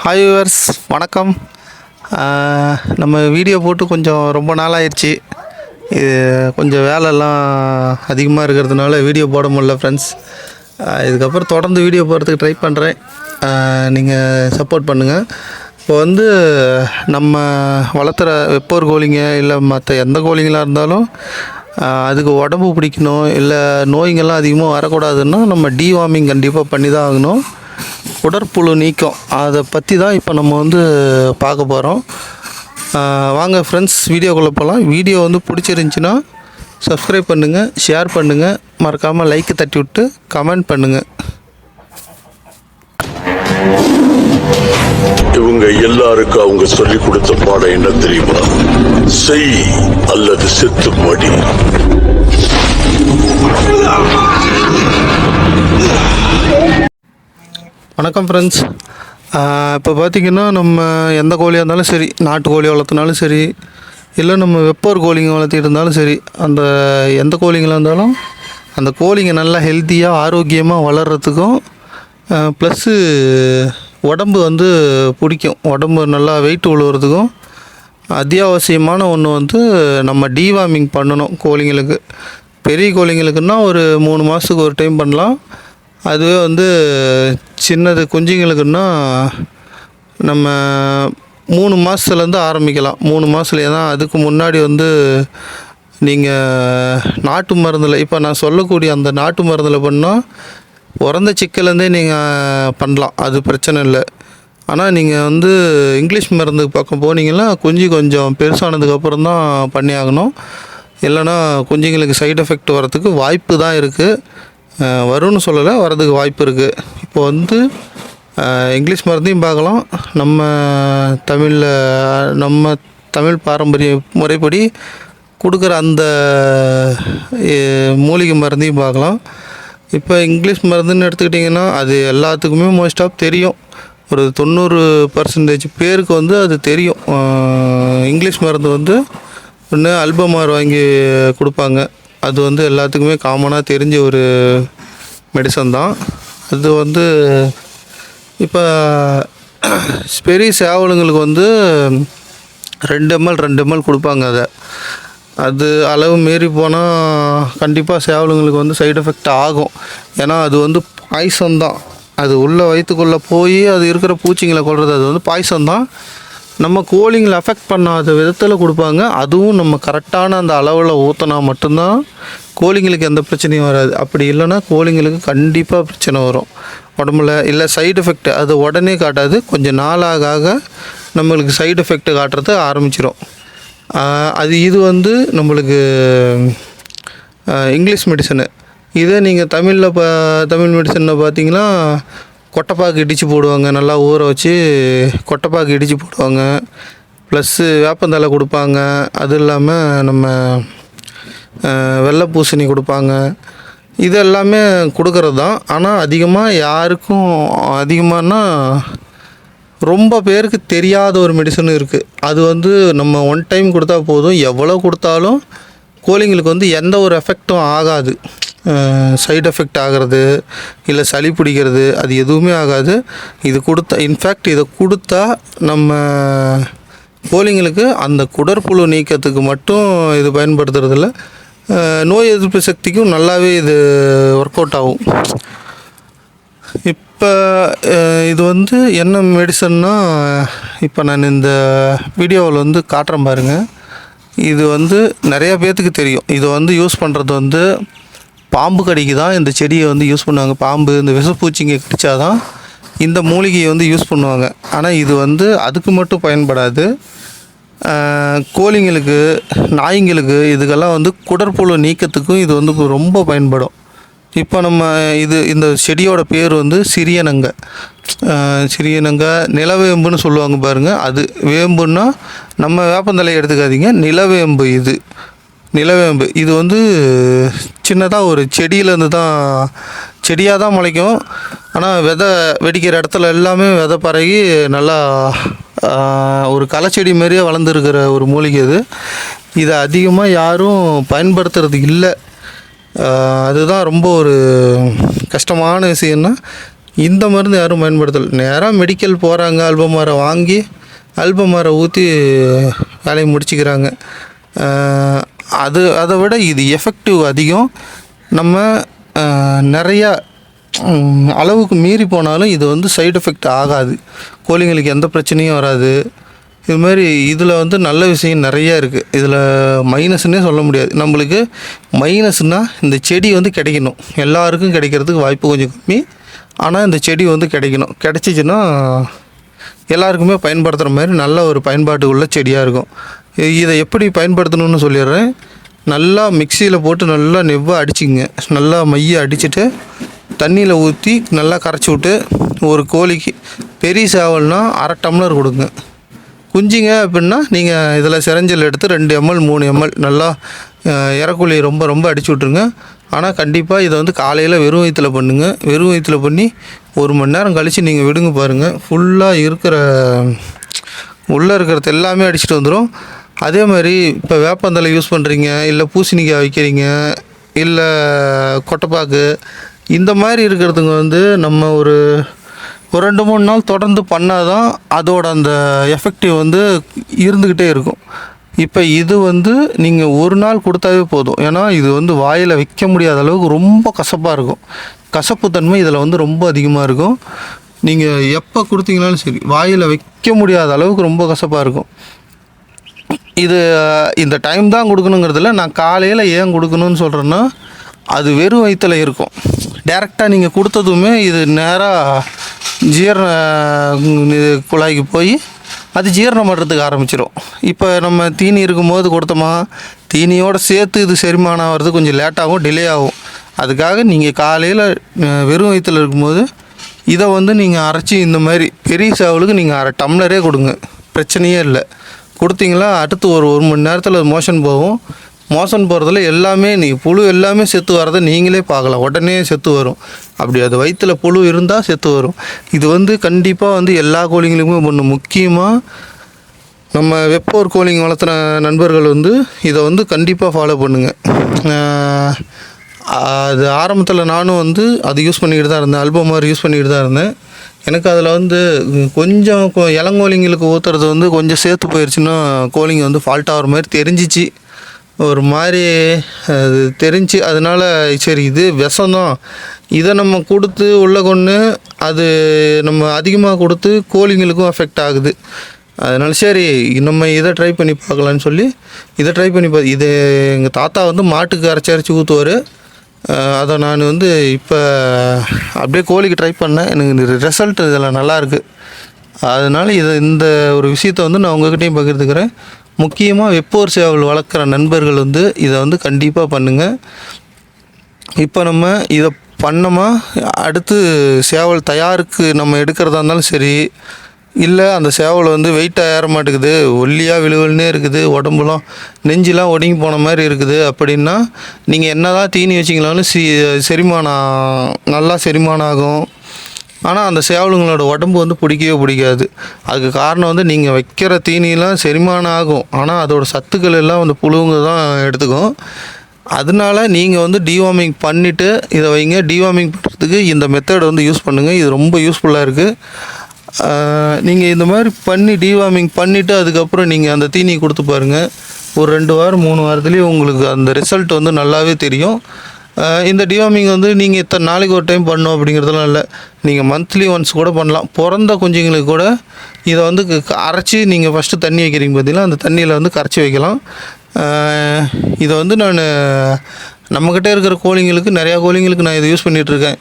Hi viewers வணக்கம். நம்ம video போட்டு கொஞ்சம் ரொம்ப நாள் ஆயிடுச்சு இது கொஞ்சம் வேலைலாம் அதிகமாக இருக்கிறதுனால வீடியோ போட முடியல ஃப்ரெண்ட்ஸ் இதுக்கப்புறம் தொடர்ந்து வீடியோ போடுறதுக்கு ட்ரை பண்ணுறேன் நீங்கள் சப்போர்ட் பண்ணுங்கள் இப்போ வந்து நம்ம வளர்த்துற வெப்போர் கோழிங்க இல்லை மற்ற எந்த கோழிங்களாக இருந்தாலும் அதுக்கு உடம்பு பிடிக்கணும் இல்லை நோய்ங்கள்லாம் அதிகமாக வரக்கூடாதுன்னா நம்ம டீவார்மிங் கண்டிப்பாக பண்ணி தான் ஆகணும். உடற்புழு நீக்கம். அதை பற்றி தான் இப்போ நம்ம வந்து பார்க்க போகிறோம் வாங்க ஃப்ரெண்ட்ஸ் வீடியோக்குள்ளே போகலாம் வீடியோ வந்து பிடிச்சிருந்துச்சின்னா சப்ஸ்கிரைப் பண்ணுங்கள் ஷேர் பண்ணுங்கள் மறக்காமல் லைக்கு தட்டி விட்டு கமெண்ட் பண்ணுங்கள் இவங்க எல்லாருக்கும் அவங்க சொல்லி கொடுத்த பாடம் என்ன தெரியுமா? செய் அல்லது செத்து மடி வணக்கம் ஃப்ரெண்ட்ஸ் இப்போ பார்த்திங்கன்னா நம்ம எந்த கோழியாக இருந்தாலும் சரி நாட்டு கோழி வளர்த்துனாலும் சரி இல்லை நம்ம வெப்போர் கோழிங்க வளர்த்திட்டு இருந்தாலும் சரி அந்த எந்த கோழிங்களாக இருந்தாலும் அந்த கோழிங்க நல்லா ஹெல்த்தியாக ஆரோக்கியமாக வளர்கிறதுக்கும் ப்ளஸ்ஸு உடம்பு வந்து பிடிக்கும். உடம்பு நல்லா வெயிட் உழுவுறதுக்கும் அத்தியாவசியமான ஒன்று வந்து நம்ம டீவார்மிங் பண்ணணும் கோழிங்களுக்கு. பெரிய கோழிங்களுக்குன்னா ஒரு மூணு மாதத்துக்கு ஒரு டைம் பண்ணலாம். அதுவே வந்து சின்னது குஞ்சுங்களுக்குன்னா நம்ம மூணு மாதத்துலேருந்து ஆரம்பிக்கலாம். மூணு மாதத்துலேயே தான் அதுக்கு முன்னாடி வந்து நீங்கள் நாட்டு மருந்தில் இப்போ நான் சொல்லக்கூடிய அந்த நாட்டு மருந்தில் பண்ணால் உறந்த சிக்கலேருந்தே நீங்கள் பண்ணலாம். அது பிரச்சனை இல்லை. ஆனால் நீங்கள் வந்து இங்கிலீஷ் மருந்து பக்கம் போனீங்கன்னா குஞ்சு கொஞ்சம் பெருசானதுக்கப்புறம் தான் பண்ணி ஆகணும். இல்லைன்னா குஞ்சுங்களுக்கு சைடு எஃபெக்ட் வரத்துக்கு வாய்ப்பு தான் இருக்குது வரும்னு சொல்லலை வரதுக்கு வாய்ப்பு இருக்குது இப்போ வந்து இங்கிலீஷ் மருந்தையும் பார்க்கலாம். நம்ம தமிழில் நம்ம தமிழ் பாரம்பரிய முறைப்படி கொடுக்குற அந்த மூலிகை மருந்தையும் பார்க்கலாம். இப்போ இங்கிலீஷ் மருந்துன்னு எடுத்துக்கிட்டிங்கன்னா அது எல்லாத்துக்குமே மோஸ்ட் ஆஃப் தெரியும். ஒரு தொண்ணூறு பர்சன்டேஜ் பேருக்கு வந்து அது தெரியும். இங்கிலீஷ் மருந்து வந்து ஒன்று அல்பமார் வாங்கி கொடுப்பாங்க. அது வந்து எல்லாத்துக்குமே காமனாக தெரிஞ்ச ஒரு மெடிசன் தான். அது வந்து இப்போ பெரிய சேவலுங்களுக்கு வந்து ரெண்டு எம்எல் ரெண்டு எம்எல் கொடுப்பாங்க அதை. அது அளவு மீறி போனால் கண்டிப்பாக சேவலுங்களுக்கு வந்து சைடு எஃபெக்ட் ஆகும். ஏன்னா அது வந்து பாய்சன் தான் அது உள்ள வயிற்றுக்குள்ளே போய் அது இருக்கிற பூச்சிங்களை கொள்வது அது வந்து பாய்சன் தான் நம்ம கோழிங்களை அஃபெக்ட் பண்ணாத விதத்தில் கொடுப்பாங்க. அதுவும் நம்ம கரெக்டான அந்த அளவில் ஊற்றினா மட்டும்தான் கோழிங்களுக்கு எந்த பிரச்சனையும் வராது. அப்படி இல்லைன்னா கோழிங்களுக்கு கண்டிப்பாக பிரச்சனை வரும். உடம்புல இல்லை சைடு எஃபெக்ட் அது உடனே காட்டாது. கொஞ்சம் நாளாக ஆக நம்மளுக்கு சைடு எஃபெக்ட் காட்டுறது ஆரம்பிச்சிடும் அது இது வந்து நம்மளுக்கு இங்கிலீஷ் மெடிசனு இதே நீங்கள் தமிழில் பா தமிழ் மெடிசனில் பார்த்தீங்கன்னா கொட்டைப்பாக்கு இடித்து போடுவாங்க. நல்லா ஊற வச்சு கொட்டைப்பாக்கு இடித்து போடுவாங்க. ப்ளஸ்ஸு வேப்பந்தலை கொடுப்பாங்க. அது இல்லாமல் நம்ம வெள்ளை பூசணி கொடுப்பாங்க. இது எல்லாமே கொடுக்கறது தான். ஆனால் அதிகமாக யாருக்கும் அதிகமானா ரொம்ப பேருக்கு தெரியாத ஒரு மெடிசனும் இருக்குது அது வந்து நம்ம ஒன் டைம் கொடுத்தா போதும். எவ்வளோ கொடுத்தாலும் கோழிங்களுக்கு வந்து எந்த ஒரு எஃபெக்டும் ஆகாது. சைடு எஃபெக்ட் ஆகிறது இல்லை சளி பிடிக்கிறது அது எதுவுமே ஆகாது. இது கொடுத்தா இன்ஃபேக்ட் இதை கொடுத்தா நம்ம கோழிங்களுக்கு அந்த குடற்புழு நீக்கத்துக்கு மட்டும் இது பயன்படுத்துறதில்ல. நோய் எதிர்ப்பு சக்திக்கும் நல்லாவே இது ஒர்க் அவுட் ஆகும். இப்போ இது வந்து என்ன மெடிசன்னா இப்போ நான் இந்த வீடியோவில் வந்து காட்டுறேன் பாருங்கள் இது வந்து நிறையா பேர்த்துக்கு தெரியும். இதை வந்து யூஸ் பண்ணுறது வந்து பாம்பு கடிக்கு தான் இந்த செடியை வந்து யூஸ் பண்ணுவாங்க. பாம்பு இந்த விஷப்பூச்சிங்க கடிச்சாதான் இந்த மூலிகையை வந்து யூஸ் பண்ணுவாங்க. ஆனால் இது வந்து அதுக்கு மட்டும் பயன்படாது. கோழிங்களுக்கு நாய்ங்களுக்கு இதுக்கெல்லாம் வந்து குடற்புழு நீக்கத்துக்கும் இது வந்து ரொம்ப பயன்படும். இப்போ நம்ம இது இந்த செடியோட பேர் வந்து சிறியனங்க சிறியனங்க நிலவேம்புன்னு சொல்லுவாங்க பாருங்கள் அது வேம்புன்னா நம்ம வேப்பந்தலையை எடுத்துக்காதீங்க. நிலவேம்பு இது. நிலவேம்பு. இது வந்து சின்னதாக ஒரு செடியிலேருந்து தான் செடியாக தான் முளைக்கும். ஆனால் விதை வெடிக்கிற இடத்துல எல்லாமே விதை பரகி நல்லா ஒரு ஒரு களைச்செடி மாதிரியே வளர்ந்துருக்கிற ஒரு மூலிகை இது. இதை அதிகமாக யாரும் பயன்படுத்துறது இல்லை. அதுதான் ரொம்ப ஒரு கஷ்டமான விஷயம்னா இந்த மருந்து யாரும் பயன்படுத்தலை. நேராக மெடிக்கல் போகிறாங்க அல்பம் மரம் வாங்கி அல்பமாரை ஊற்றி வேலையை முடிச்சுக்கிறாங்க. அது அதை விட இது எஃபெக்டிவ் அதிகம். நம்ம நிறையா அளவுக்கு மீறி போனாலும் இது வந்து சைடு எஃபெக்ட் ஆகாது. கோழிங்களுக்கு எந்த பிரச்சனையும் வராது. இது மாதிரி இதில் வந்து நல்ல விஷயம் நிறையா இருக்குது இதில் மைனஸ்னே சொல்ல முடியாது. நம்மளுக்கு மைனஸ்னால் இந்த செடி வந்து கிடைக்கணும். எல்லாருக்கும் கிடைக்கிறதுக்கு வாய்ப்பு கொஞ்சம் கம்மி. ஆனால் இந்த செடி வந்து கிடைக்கணும். கிடைச்சிச்சின்னா எல்லாருக்குமே பயன்படுத்துகிற மாதிரி நல்ல ஒரு பயன்பாட்டு உள்ள செடியாக இருக்கும். இதை எப்படி பயன்படுத்தணும்னு சொல்லிடுறேன். நல்லா மிக்சியில் போட்டு நல்லா நெவ்வாக அடிச்சிங்க நல்லா மைய அடிச்சுட்டு தண்ணியில் ஊற்றி நல்லா கரைச்சி விட்டு ஒரு கோழிக்கு பெரிய சேவல்னா அரை டம்ளர் கொடுங்க. குஞ்சிங்க அப்படின்னா நீங்கள் இதில் சிரஞ்சல் எடுத்து ரெண்டு எம்எல் மூணு எம்எல் நல்லா இறக்குழி ரொம்ப ரொம்ப அடிச்சு விட்ருங்க ஆனால் கண்டிப்பாக இதை வந்து காலையில் வெறும் வயிற்றில் பண்ணுங்கள் வெறும் வயிற்றில் பண்ணி ஒரு மணி நேரம் கழித்து நீங்கள் விடுங்க பாருங்கள் ஃபுல்லாக இருக்கிற உள்ளே இருக்கிறது எல்லாமே அடிச்சுட்டு வந்துடும் அதே மாதிரி இப்போ வேப்பந்தலை யூஸ் பண்ணுறீங்க இல்லை பூசணிக்காய் வைக்கிறீங்க இல்லை கொட்டைப்பாக்கு இந்த மாதிரி இருக்கிறதுங்க வந்து நம்ம ஒரு ஒரு ரெண்டு மூணு நாள் தொடர்ந்து பண்ணால் தான் அதோட அந்த எஃபெக்டிவ் வந்து இருந்துக்கிட்டே இருக்கும். இப்போ இது வந்து நீங்கள் ஒரு நாள் கொடுத்தாவே போதும். ஏன்னா இது வந்து வாயில் வைக்க முடியாத அளவுக்கு ரொம்ப கசப்பாக இருக்கும். கசப்பு தன்மை இதில் வந்து ரொம்ப அதிகமாக இருக்கும். நீங்கள் எப்போ கொடுத்தீங்கனாலும் சரி வாயில் வைக்க முடியாத அளவுக்கு ரொம்ப கசப்பாக இருக்கும். இது இந்த டைம் தான் கொடுக்கணுங்கிறதுல நான் காலையில் ஏன் கொடுக்கணும்னு சொல்கிறேன்னா அது வெறும் வயிற்றில் இருக்கும். டேரெக்டாக நீங்கள் கொடுத்ததுமே இது நேராக ஜீரண குழாய்க்கு போய் அது ஜீரணம் பண்ணுறதுக்கு ஆரம்பிச்சிடும் இப்போ நம்ம தீனி இருக்கும்போது கொடுத்தோமா தீனியோடு சேர்த்து இது செரிமானம் ஆகிறது கொஞ்சம் லேட்டாகும் டிலே ஆகும். அதுக்காக நீங்கள் காலையில் வெறும் வயிற்றில் இருக்கும்போது இதை வந்து நீங்கள் அரைச்சி இந்த மாதிரி பெரிய சேவலுக்கு நீங்கள் அரை டம்ளரே கொடுங்க. பிரச்சனையே இல்லை. கொடுத்தீங்களா? அடுத்து ஒரு ஒரு மணி நேரத்தில் மோஷன் போகும். மோஷன் போகிறதுல எல்லாமே நீ புழு எல்லாமே செத்து வரதை நீங்களே பார்க்கலாம். உடனே செத்து வரும். அப்படி அது வயிற்றில் புழு இருந்தால் செத்து வரும். இது வந்து கண்டிப்பாக வந்து எல்லா கோழிங்களுக்குமே ஒன்று முக்கியமாக நம்ம வெப்போர் கோழிங்க வளர்த்துன நண்பர்கள் வந்து இதை வந்து கண்டிப்பாக ஃபாலோ பண்ணுங்கள் அது ஆரம்பத்தில் நானும் வந்து அது யூஸ் பண்ணிக்கிட்டு தான் இருந்தேன். ஆல்பம் மாதிரி யூஸ் பண்ணிக்கிட்டு தான் இருந்தேன். எனக்கு அதில் வந்து கொஞ்சம் இளங்கோலிங்களுக்கு இளங்கோழிங்களுக்கு ஊற்றுறது வந்து கொஞ்சம் சேர்த்து போயிடுச்சுன்னா கோழிங்க வந்து ஃபால்ட் ஆகிற மாதிரி தெரிஞ்சிச்சு. ஒரு மாதிரி அது தெரிஞ்சு அதனால சரி இது விஷம்தான். இதை நம்ம கொடுத்து உள்ள கொண்டு அது நம்ம அதிகமாக கொடுத்து கோழிங்களுக்கும் அஃபெக்ட் ஆகுது. அதனால சரி நம்ம இதை ட்ரை பண்ணி பார்க்கலான்னு சொல்லி இதை ட்ரை பண்ணி பா இது எங்கள் தாத்தா வந்து மாட்டுக்கு அரைச்சி அரைச்சி ஊற்றுவார் அதை நான் வந்து இப்போ அப்படியே கோழிக்கு ட்ரை பண்ணேன். எனக்கு ரிசல்ட் இதில் நல்லாயிருக்கு அதனால் இதை இந்த ஒரு விஷயத்த வந்து நான் உங்ககிட்டயும் பகிர்ந்துக்கிறேன். முக்கியமாக வெப்போர் சேவல் வளர்க்குற நண்பர்கள் வந்து இதை வந்து கண்டிப்பாக பண்ணுங்கள் இப்போ நம்ம இதை பண்ணோமா? அடுத்து சேவல் தயாருக்கு நம்ம எடுக்கிறதா இருந்தாலும் சரி இல்லை அந்த சேவல் வந்து வெயிட்டாக ஏற மாட்டேங்குது. ஒல்லியாக விழுவல்னே இருக்குது. உடம்புலாம் நெஞ்செலாம் ஒடுங்கி போன மாதிரி இருக்குது. அப்படின்னா நீங்கள் என்ன தான் தீனி வச்சிங்களாலும் சி செரிமானம் நல்லா செரிமானம் ஆகும். ஆனால் அந்த சேவலுங்களோட உடம்பு வந்து பிடிக்கவே பிடிக்காது. அதுக்கு காரணம் வந்து நீங்கள் வைக்கிற தீனிலாம் செரிமானம் ஆகும். ஆனால் அதோடய சத்துக்கள் எல்லாம் வந்து புழுவுங்க தான் எடுத்துக்கும். அதனால நீங்கள் வந்து டிவார்மிங் பண்ணிவிட்டு இதை வைங்க. டிவார்மிங் பண்ணுறதுக்கு இந்த மெத்தட் வந்து யூஸ் பண்ணுங்கள் இது ரொம்ப யூஸ்ஃபுல்லாக இருக்குது நீங்கள் இந்த மாதிரி பண்ணி டிவார்மிங் பண்ணிவிட்டு அதுக்கப்புறம் நீங்கள் அந்த தீனி கொடுத்து பாருங்கள் ஒரு ரெண்டு வாரம் மூணு வாரத்துலேயே உங்களுக்கு அந்த ரிசல்ட் வந்து நல்லாவே தெரியும். இந்த டிவார்மிங் வந்து நீங்கள் இத்தனை நாளைக்கு ஒரு டைம் பண்ணும் அப்படிங்கிறதுலாம் இல்லை. நீங்கள் மந்த்லி ஒன்ஸ் கூட பண்ணலாம். பிறந்த குஞ்சுங்களுக்கு கூட இதை வந்து க- அரைச்சி நீங்கள் ஃபஸ்ட்டு தண்ணி வைக்கிறீங்க பார்த்தீங்கன்னா அந்த தண்ணியில் வந்து கரைச்சி வைக்கலாம். இதை வந்து நான் நம்மக்கிட்ட இருக்கிற கோழிங்களுக்கு நிறையா கோழிங்களுக்கு நான் இதை யூஸ் பண்ணிகிட்ருக்கேன்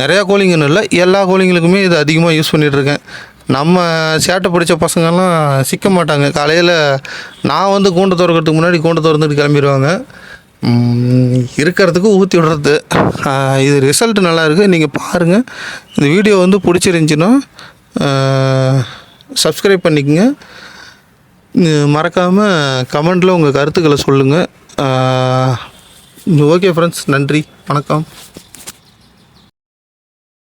நிறையா கோழிங்கன்னு இல்லை. எல்லா கோழிங்களுக்குமே இது அதிகமாக யூஸ் பண்ணிகிட்ருக்கேன் நம்ம சேட்டை பிடிச்ச பசங்கள்லாம் சிக்க மாட்டாங்க. காலையில் நான் வந்து கூண்டு திறக்கிறதுக்கு முன்னாடி கூண்டு திறந்துட்டு கிளம்பிடுவாங்க இருக்கிறதுக்கு ஊற்றி விடுறது. இது ரிசல்ட் நல்லா இருக்குது நீங்கள் பாருங்கள் இந்த வீடியோ வந்து பிடிச்சிருந்துச்சின்னா சப்ஸ்கிரைப் பண்ணிக்கங்க. மறக்காமல் கமெண்டில் உங்கள் கருத்துக்களை சொல்லுங்கள் ஓகே ஃப்ரெண்ட்ஸ் நன்றி. வணக்கம்.